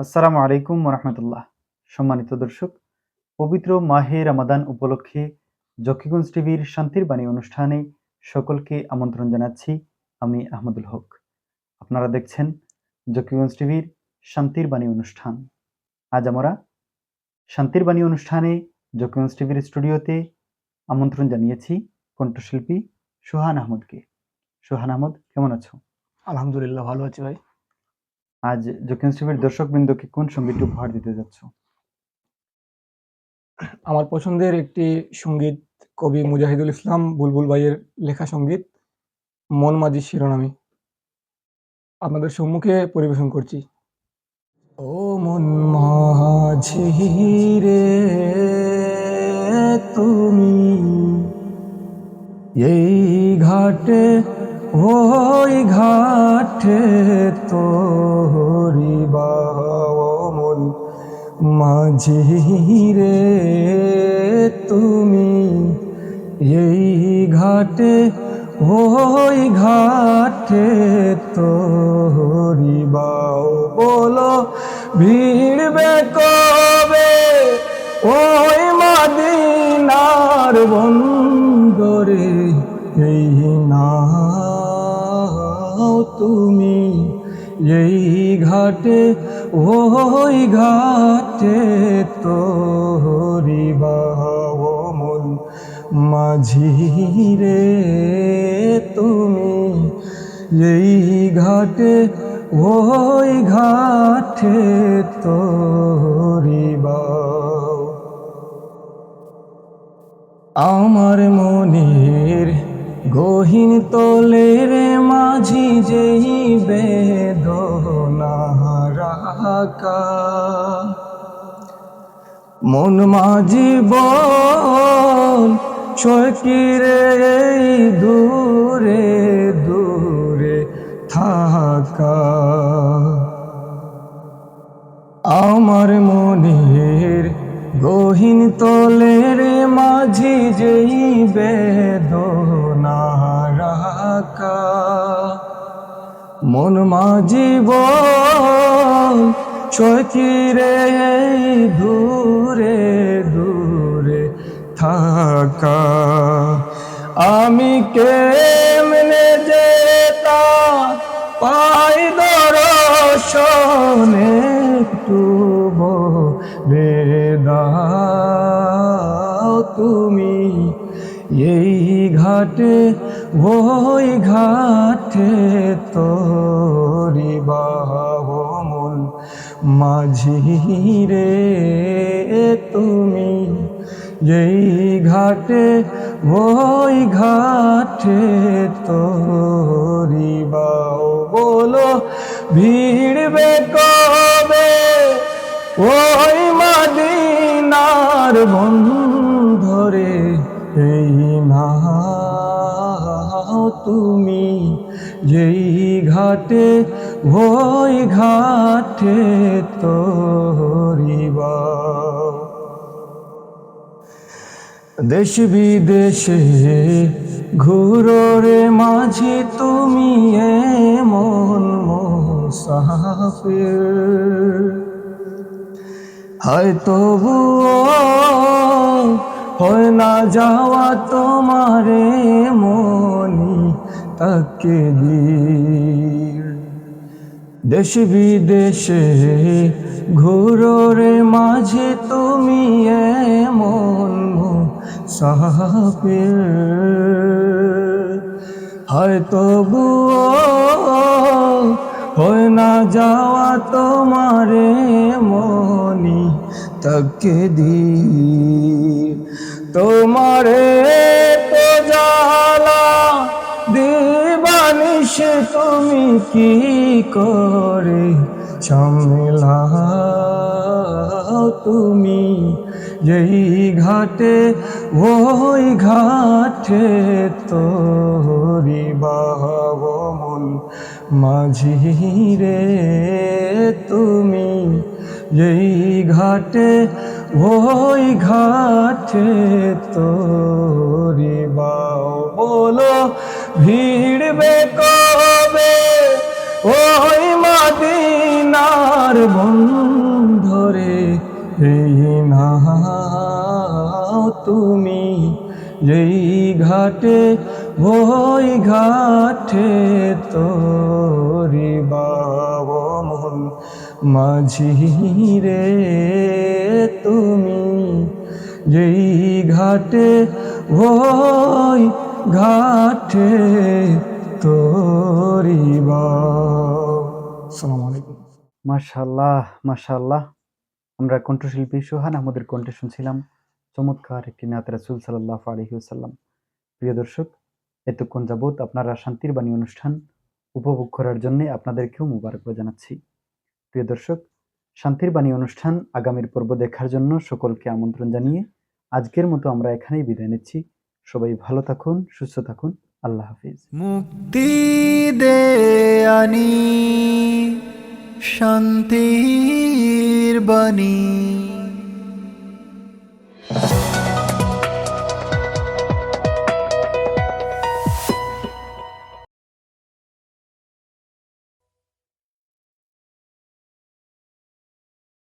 আসসালামু আলাইকুম রহমতুল্লাহ। সম্মানিত দর্শক, পবিত্র মাহে রামাদান উপলক্ষে জকিগঞ্জ টিভির শান্তির বাণী অনুষ্ঠানে সকলকে আমন্ত্রণ জানাচ্ছি আমি আহমদুল হক। আপনারা দেখছেন জকিগঞ্জ টিভির শান্তির বাণী অনুষ্ঠান। আজ আমরা শান্তির বাণী অনুষ্ঠানে জকিগঞ্জ টিভির স্টুডিওতে আমন্ত্রণ জানিয়েছি কণ্ঠশিল্পী সোহান আহমদকে। সোহান আহমদ, কেমন আছো? আলহামদুলিল্লাহ, ভালো আছি ভাই। আজ টিভির দর্শক বৃন্দকে কোন সঙ্গীতটি উপহার দিতে যাচ্ছ? আমার পছন্দের একটি সংগীত কবি মুজাহিদুল ইসলাম বুলবুল ভাইয়ের লেখা সংগীত, মন মাঝি শিরোনামে। আপনাদের সম্মুখে পরিবেশন করছি। ও মন মাঝি রে, তুমি এই ঘাটে ওই ঘাটে তোরি বামন মাঝি রে তুমি এই ঘাটে, ওই ঘাটে তোরি বলো ভিড়বে কবে? ওই মাদিনার বন্দরে ঘাটে, ওই ঘাটে তোরি বামন মাঝি রে তুমি। এই ঘাটে, ওই ঘাটে তোরি আমার মনের গহীন তলের মাঝি যেই বেদনা মন মাঝি বল চকিরে দূরে দূরে থাকা। আমার মনের গহীন তলের মাঝি যেই বেদনা রাখা মন মাঝি বল চকিরে দূরে দূরে থাকা। আমি কেমনে যেতা পাই দর্শনে একটু বেদাও তুমি। এই ঘাটে ওই ঘাটে তোরি বাহমন মাঝি রে তুমি এই ঘাটে, ওই ঘাটে তোরি বাও বলো, ভিড়বে কবে? ওই মাদিনার বন্ধরে ঘাটে ওই ঘাটে তোরিবা। দেশ বিদেশে ঘুরো রে মাঝি, তুমি এ মন মোসাফির হয়তো হয় না যাওয়া তোমারে মনি তাকে দেশ বিদেশে ঘুরো রে মাঝে, তুমি এমন সাহাপের হয়তো হয় না যাওয়া তোমারে মনি তাকে দি তোমারে কি করে? সামলা তুমি যেই ঘাটে, ওই ঘাটে তোরি বাহমন মাঝি রে তুমি যেই ঘাটে, ওই ঘাটে তোরি বাও বলো, ভিড়বে কবে মন ধরে তুমি যেই ঘাটে, ওই ঘাটে তোরি বাবন মাঝি রে, তুমি যেই ঘাটে, ওই ঘাটে তোরি বা সালামালাইকুম মাশাল্লাহ মাশাল্লাহ আমরা কণ্ঠশিল্পী সোহান আহমদের কণ্ঠে শুনছিলাম চমৎকার একটি নাত রাসুল সাল্লাহ আলহিউসাল্লাম প্রিয় দর্শক, এতক্ষণ যাবৎ আপনারা শান্তির বাণী অনুষ্ঠান উপভোগ করার জন্য আপনাদেরকেও মুবারকবাদ জানাচ্ছি। প্রিয় দর্শক, শান্তির বাণী অনুষ্ঠান আগামীর পর্ব দেখার জন্য সকলকে আমন্ত্রণ জানিয়ে আজকের মতো আমরা এখানেই বিদায় নিচ্ছি। সবাই ভালো থাকুন, সুস্থ থাকুন। আল্লাহ হাফিজ। মুক্তি দে আনি। শান্তির বাণী।